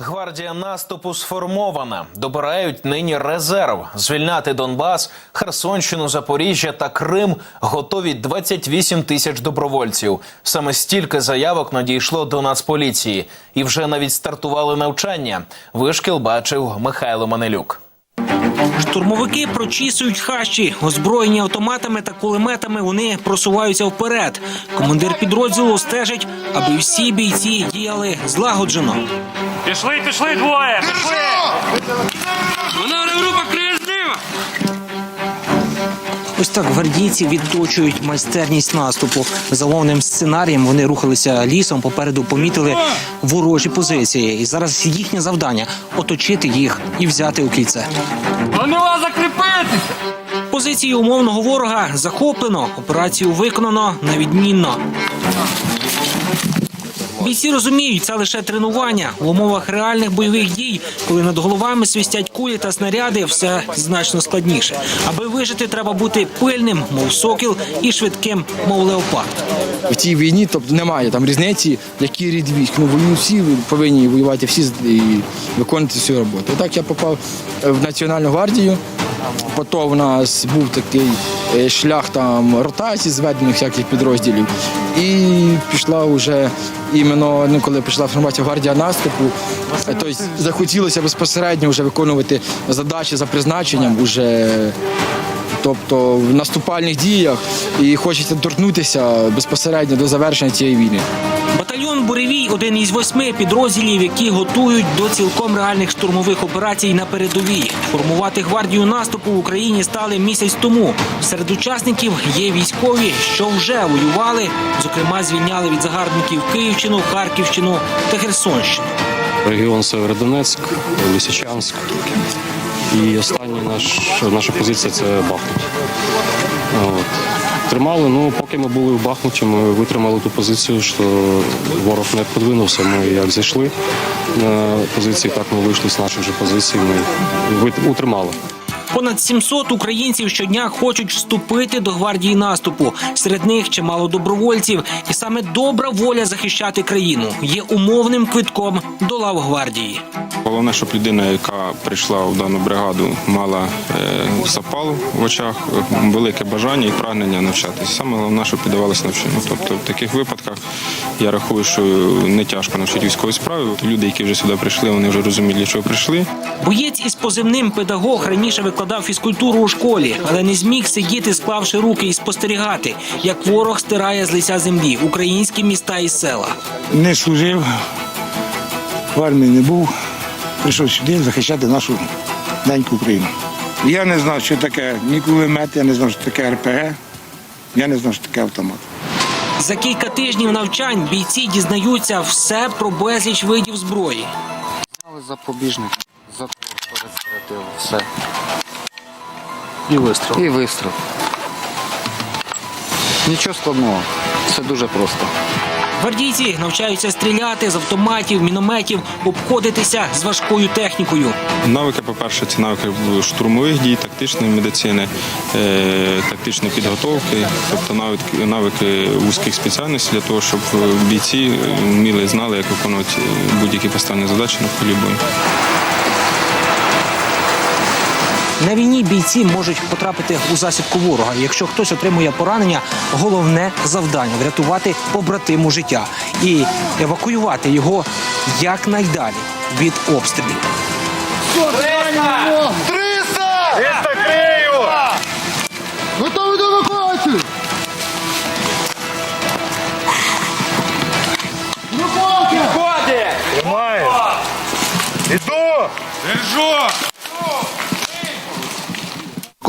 Гвардія наступу сформована. Добирають нині резерв. Звільняти Донбас, Херсонщину, Запоріжжя та Крим готові 28 тисяч добровольців. Саме стільки заявок надійшло до Нацполіції. І вже навіть стартували навчання. Вишкіл бачив Михайло Манелюк. Штурмовики прочісують хащі, озброєні автоматами та кулеметами. Вони просуваються вперед. Командир підрозділу стежить, аби всі бійці діяли злагоджено. Пішли, пішли двоє! Пішли! Вона група креслива! Ось так гвардійці відточують майстерність наступу. За головним сценарієм вони рухалися лісом. Попереду помітили ворожі позиції. І зараз їхнє завдання оточити їх і взяти у кільце. Вони вас закріпитися! Позиції умовного ворога захоплено. Операцію виконано на відмінно. Бійці розуміють, це лише тренування в умовах реальних бойових дій, коли над головами свистять кулі та снаряди, все значно складніше. Аби вижити, треба бути пильним, мов сокіл, і швидким, мов леопард. в цій війні, тобто немає там різниці, які рід військ. Ну воюють всі, повинні воювати всі і виконувати свою роботу. Так я попав в Національну гвардію. Потім в нас був такий е, шлях там ротації, зведених всяких підрозділів. І пішла вже іменно, ну коли пішла формація гвардія наступу, тобто захотілося безпосередньо вже виконувати задачі за призначенням. Уже тобто в наступальних діях і хочеться торкнутися безпосередньо до завершення цієї війни. Батальйон Буревій один із восьми підрозділів, які готують до цілком реальних штурмових операцій на передовій. Формувати гвардію наступу в Україні стали місяць тому. Серед учасників є військові, що вже воювали, зокрема звільняли від загарбників Київщину, Харківщину та Херсонщину. регіон Северодонецьк, Лисичанськ. І останній наш, наша позиція це Бахмут. Тримали, ну поки ми були в Бахмуті, ми витримали ту позицію, що ворог не подвинувся. Ми як зайшли на позиції, так ми вийшли з наших же позицій. Ми утримали. Понад 700 українців щодня хочуть вступити до гвардії наступу. Серед них чимало добровольців, і саме добра воля захищати країну є умовним квитком до лав гвардії. Головне, щоб людина, яка прийшла в дану бригаду, мала е, запал в очах, велике бажання і прагнення навчатися. Саме головне, щоб піддавалися навчанню. Тобто в таких випадках я рахую, що не тяжко навчити військової справи. Люди, які вже сюди прийшли, вони вже розуміють, для чого прийшли. Боєць із позивним педагог раніше викладав фізкультуру у школі, але не зміг сидіти, склавши руки і спостерігати, як ворог стирає з лиця землі українські міста і села. не служив, в армії не був, прийшов сюди захищати нашу неньку Україну. Я не знав, що таке ні кулемет, я не знав, що таке РПГ, я не знав, що таке автомат. За кілька тижнів навчань бійці дізнаються все про безліч видів зброї. Але запобіжник, затвор пересередив, все. І вистріл. І вистріл. Нічого складного. Все дуже просто. Гвардійці навчаються стріляти з автоматів, мінометів, обходитися з важкою технікою. Навики, по-перше, це навики штурмових дій, тактичної медицини, е, тактичної підготовки, тобто навики, навики вузьких спеціальностей для того, щоб бійці вміли знали, як виконувати будь-які поставлені задачі на полі бою. На війні бійці можуть потрапити у засідку ворога. Якщо хтось отримує поранення, головне завдання врятувати побратиму життя і евакуювати його якнайдалі від обстрілів. Готові до евакуації!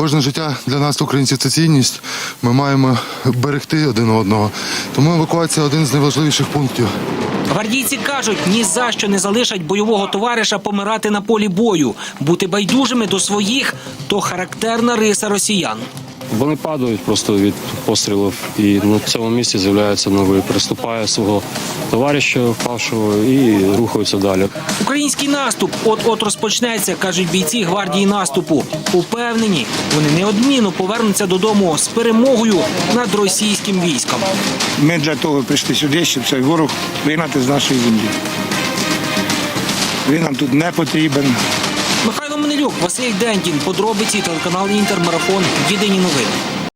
Кожне життя для нас, українців, це цінність. Ми маємо берегти один одного. Тому евакуація один з найважливіших пунктів. Гвардійці кажуть, ні за що не залишать бойового товариша помирати на полі бою. Бути байдужими до своїх то характерна риса росіян. Вони падають просто від пострілів, і на цьому місці з'являється новий, приступає свого товариша впавшого і рухаються далі. Український наступ от-от розпочнеться, кажуть бійці гвардії наступу. Упевнені, вони неодмінно повернуться додому з перемогою над російським військом. Ми для того прийшли сюди, щоб цей ворог вигнати з нашої землі. Він нам тут не потрібен. Михайло Менелюк, Василь Дендін, подробиці телеканал Інтермарафон. Єдині новини.